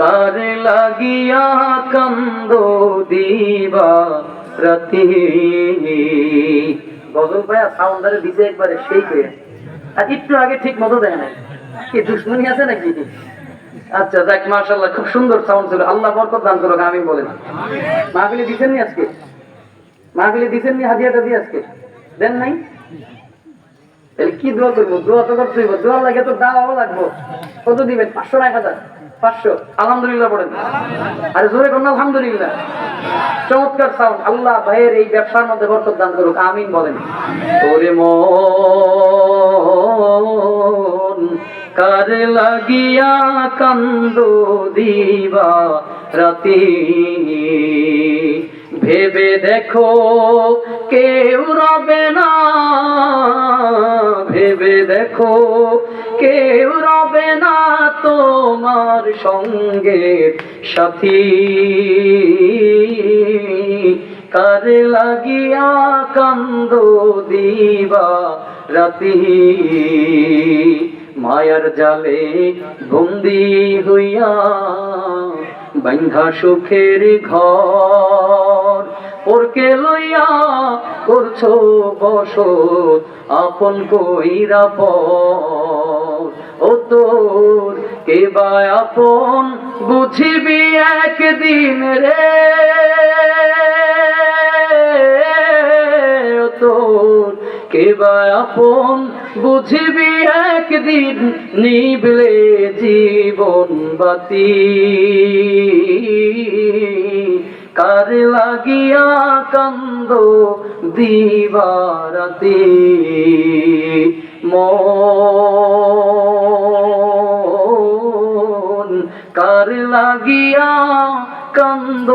কার লাগিয়া কান্দ দিবা রাতি? গজল ভাইয়া সাউন্ডারে দিছে একবারে, সেই করে। আর একটু আগে ঠিক মতো দেয় নাই। কি, দুশ্মনী আছে নাকি? আচ্ছা যাক, মাশাআল্লাহ, খুব সুন্দর সাউন্ড ছিল। আল্লাহ বরকত দান করুক, আমি বলেন মাহফিলে দিছেন নি আজকে? মাহফিলে দিছেন নি হাদিয়াটা দিয়ে আজকে? দেন নাই? কি দোয়া করব? দোয়া তো দোয়া লাগে তো দাওয়াও লাগবো। কত দিবেন? পাঁচশো এক হাজার? পাঁচশো। আলহামদুলিল্লাহ পড়েন। আরে জোরে আলহামদুলিল্লাহ। চমৎকার সাউন্ড আল্লাহ ভাইয়ের এই ব্যবসার মধ্যে বরকত দান করুক। আমিন বলেন। ওরে মন কার লাগিয়া কান্দ দিবা? রাতি ভেবে দেখো কেউ রবে না। ভেবে দেখো কেউ রবে না তোমার সঙ্গে সাথী। কার লাগিয়া কান্দ দিবা রাতি? মায়ার জালে বন্দি হইয়া বান্ধা সুখের ঘর। ওরকে লইয়া করছ বসত, আপন কইরা পর। তোর কে বা আপন, বুঝিবি একদিন রে। তোর কে বা আপন, বুঝিবি একদিন নিবলে জীবন বাতি। কার লাগিয়া কান্দ দিবারাতি। মন কার লাগিয়া কান্দ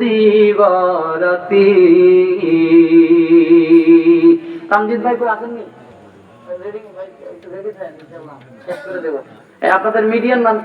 দিবারাতি। তামজিদ ভাই আসেননি? আপনাদের মিডিয়ার নাম